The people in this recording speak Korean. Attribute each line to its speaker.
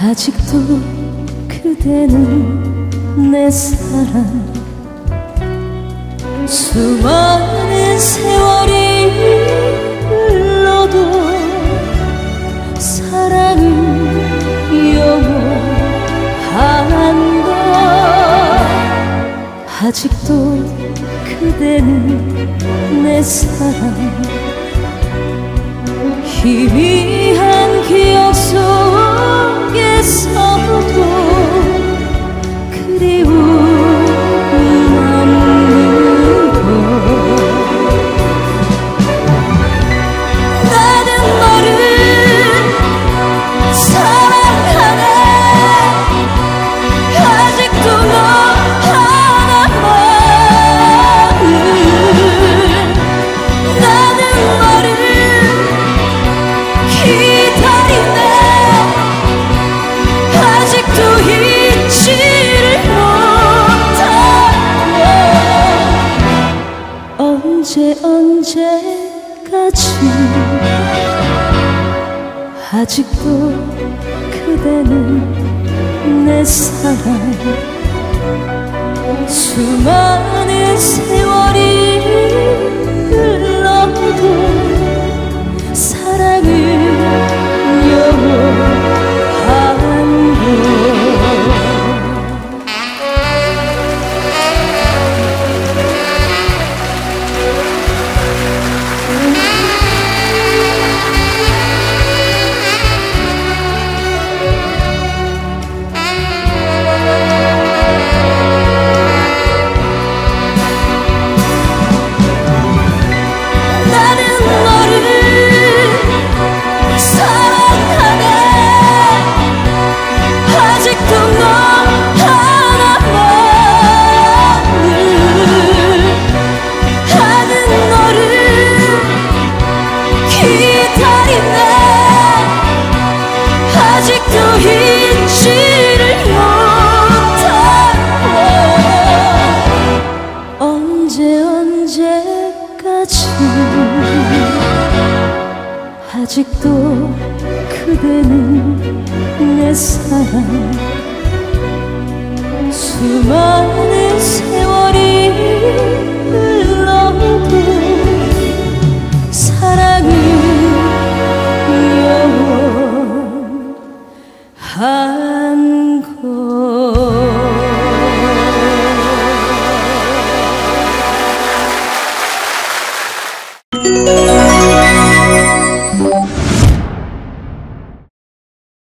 Speaker 1: 아직도 그대는 내 사랑. 수많은 세월이 흘러도 사랑은 영원한다 아직도 그대는 내 사랑. 희미한 기억 속에서 언제 언제까지? 아직도 그대는 내 사랑 언제 언제까지? 아직도 그대는 내 사랑. 수많은 Música